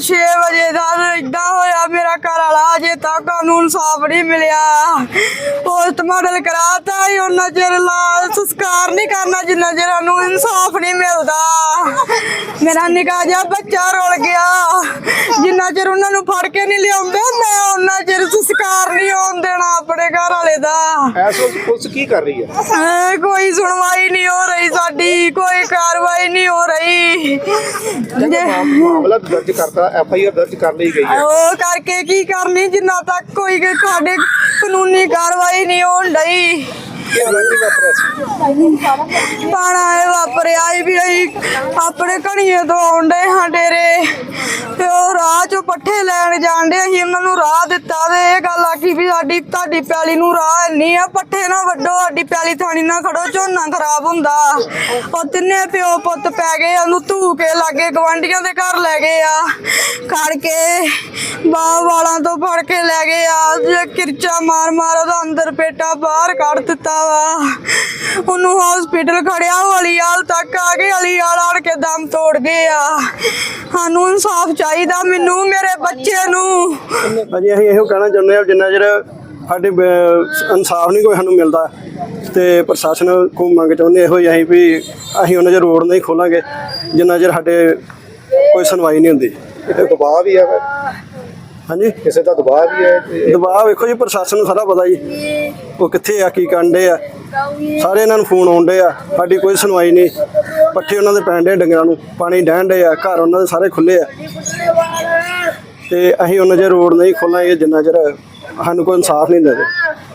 6 ਵਜੇ ਦਾ ਇਦਾਂ ਹੋਇਆ ਮੇਰਾ ਘਰ ਵਾਲਾ ਅਜੇ ਤੱਕ ਉਹਨੂੰ ਇਨਸਾਫ ਨਹੀਂ ਮਿਲਿਆ। ਪੋਸਟਮਾਰਟਮ ਕਰਾਤਾ ਹੀ ਉਹਨਾਂ ਚਿਰ ਲਾਲ ਸੰਸਕਾਰ ਨਹੀਂ ਕਰਨਾ ਜਿੰਨਾ ਚਿਰ ਉਹਨੂੰ ਇਨਸਾਫ ਨਹੀਂ ਮਿਲਦਾ। ਮੇਰਾ ਨਿਕਾ ਜਿਹਾ ਬੱਚਾ ਰੁਲ ਗਿਆ। ਜਿੰਨਾ ਚਿਰ ਉਹਨਾਂ ਨੂੰ ਫੜ ਕੇ ਨਹੀਂ ਲਿਆਉਂਦੇ ਮੈਂ ਉਹਨਾਂ ਚਿਰ ਸੰਸਕਾਰ ਨਹੀਂ ਹੋਣ ਦੇਣਾ ਆਪਣੇ ਘਰ ਵਾਲੇ ਦਾ। ਐਸੋ ਪੁਲਿਸ ਕੀ ਕਰ ਰਹੀ ਹੈ? ਕੋਈ ਸੁਣ ਰਹੀ ਕਹਿੰਦੇ ਜੇ- ਮਾਮ- ਮਾਮਲਾ ਦਰਜ ਕਰਤਾ ਐਫ ਆਈ ਆਰ ਦਰਜ ਕਰ ਲਈ ਗਈ ਹੈ। ਉਹ ਕਰਕੇ ਕੀ ਕਰਨੀ ਜਿੰਨਾ ਤੱਕ ਕੋਈ ਕਿ ਸਾਡੇ ਕਾਨੂੰਨੀ ਕਾਰਵਾਈ ਨਹੀਂ ਹੋਣ ਡਈ। ਇਹ ਰੰਗੀ ਵਾਪਰਿਆ ਸੀ। ਪਾਣਾ ਇਹ ਵਾਪਰਿਆ ਈ ਵੀ ਅਸੀਂ ਆਪਣੇ ਕਣੀਏ ਤੋਂ ਆਉਂਦੇ ਹਾਂ ਡੇਰੇ। ਤੇ ਉਹ ਰਾਹ ਚੋਂ ਪੱਠੇ ਲੈਣ ਜਾਂਦੇ ਅਸੀਂ ਉਹਨਾਂ ਨੂੰ ਰਾਹ ਦਿੱਤਾ ਤੇ ਇਹ ਗੱਲ ਆਖੀ ਵੀ ਸਾਡੀ, ਤੁਹਾਡੀ ਪੈਲੀ ਨੂੰ ਰਾਹ ਨਹੀਂ ਆ, ਪੱਠੇ ਨਾ ਵੱਡੋ ਸਾਡੀ ਪੈਲੀ ਥਾਣੀ ਨਾ ਖੜੋ, ਝੋਨਾ ਖਰਾਬ ਹੁੰਦਾ। ਉਹ ਤਿੰਨੇ ਪਿਓ ਪੁੱਤ ਪੈ ਗਏ, ਉਹਨੂੰ ਧੂ ਕੇ ਲਾਗੇ ਗਵਾਂਢੀਆਂ ਦੇ ਘਰ ਲੈ ਗਏ ਆ। ਖੜ ਕੇ ਬਾਹ ਵਾਲਾਂ ਤੋਂ ਫੜ ਕੇ ਲੈ ਗਏ ਆ। ਜੇ ਕਿਰਚਾ ਮਾਰ ਮਾਰ ਉਹਦਾ ਅੰਦਰ ਪੇਟਾ ਬਾਹਰ ਕੱਢ ਦਿੱਤਾ ਵਾ। ਉਹਨੂੰ ਹਸਪੀਟਲ ਖੜਿਆ, ਉਹ ਅਲੀਆਲ ਤੱਕ ਆ ਗਏ, ਅਲੀਆਲ ਆਣ ਕੇ ਦਮ ਤੋੜ ਗਏ ਆ। ਸਾਨੂੰ ਇਨਸਾਫ ਚਾਹੀਦਾ ਮੈਨੂੰ, ਮੇਰੇ ਬੱਚੇ ਨੂੰ। ਅਜੇ ਅਸੀਂ ਇਹੋ ਕਹਿਣਾ ਚਾਹੁੰਦੇ ਹਾਂ ਜਿੰਨਾ ਚਿਰ ਸਾਡੇ ਇਨਸਾਫ ਨਹੀਂ ਕੋਈ ਸਾਨੂੰ ਮਿਲਦਾ ਤੇ ਪ੍ਰਸ਼ਾਸਨ ਕੋ ਮੰਗ ਚਾਹੁੰਦੇ ਇਹੋ ਹੀ ਅਸੀਂ ਵੀ ਅਸੀਂ ਉਹਨਾਂ ਚਿਰ ਰੋਡ ਨਹੀਂ ਖੋਲਾਂਗੇ ਜਿੰਨਾ ਚਿਰ ਸਾਡੇ ਕੋਈ ਸੁਣਵਾਈ ਨਹੀਂ ਹੁੰਦੀ। ਕਿਤੇ ਦਬਾਅ ਵੀ ਹੈ ਹਾਂਜੀ? ਕਿਸੇ ਦਾ ਦਬਾਅ ਵੀ ਹੈ ਦਬਾਅ ਵੇਖੋ ਜੀ ਪ੍ਰਸ਼ਾਸਨ ਨੂੰ ਸਾਰਾ ਪਤਾ ਜੀ ਉਹ ਕਿੱਥੇ ਆ ਕੀ ਕਾਂਡੇ ਆ। ਸਾਰੇ ਇਹਨਾਂ ਨੂੰ ਫੋਨ ਆਉਂਦੇ ਆ ਸਾਡੀ ਕੋਈ ਸੁਣਵਾਈ ਨਹੀਂ। ਪੱਠੇ ਉਹਨਾਂ ਦੇ ਪੈਣ ਡੇ ਡੰਗਰਾਂ ਨੂੰ ਪਾਣੀ ਡਹਿਣ ਡੇ ਆ ਘਰ ਉਹਨਾਂ ਦੇ ਸਾਰੇ ਖੁੱਲੇ ਆ। ਤੇ ਅਸੀਂ ਉਹਨਾਂ ਚਿਰ ਰੋਡ ਨਹੀਂ ਖੋਲਾਂਗੇ ਜਿੰਨਾ ਚਿਰ ਸਾਨੂੰ ਕੋਈ ਇਨਸਾਫ ਨਹੀਂ ਦਿੰਦੇ।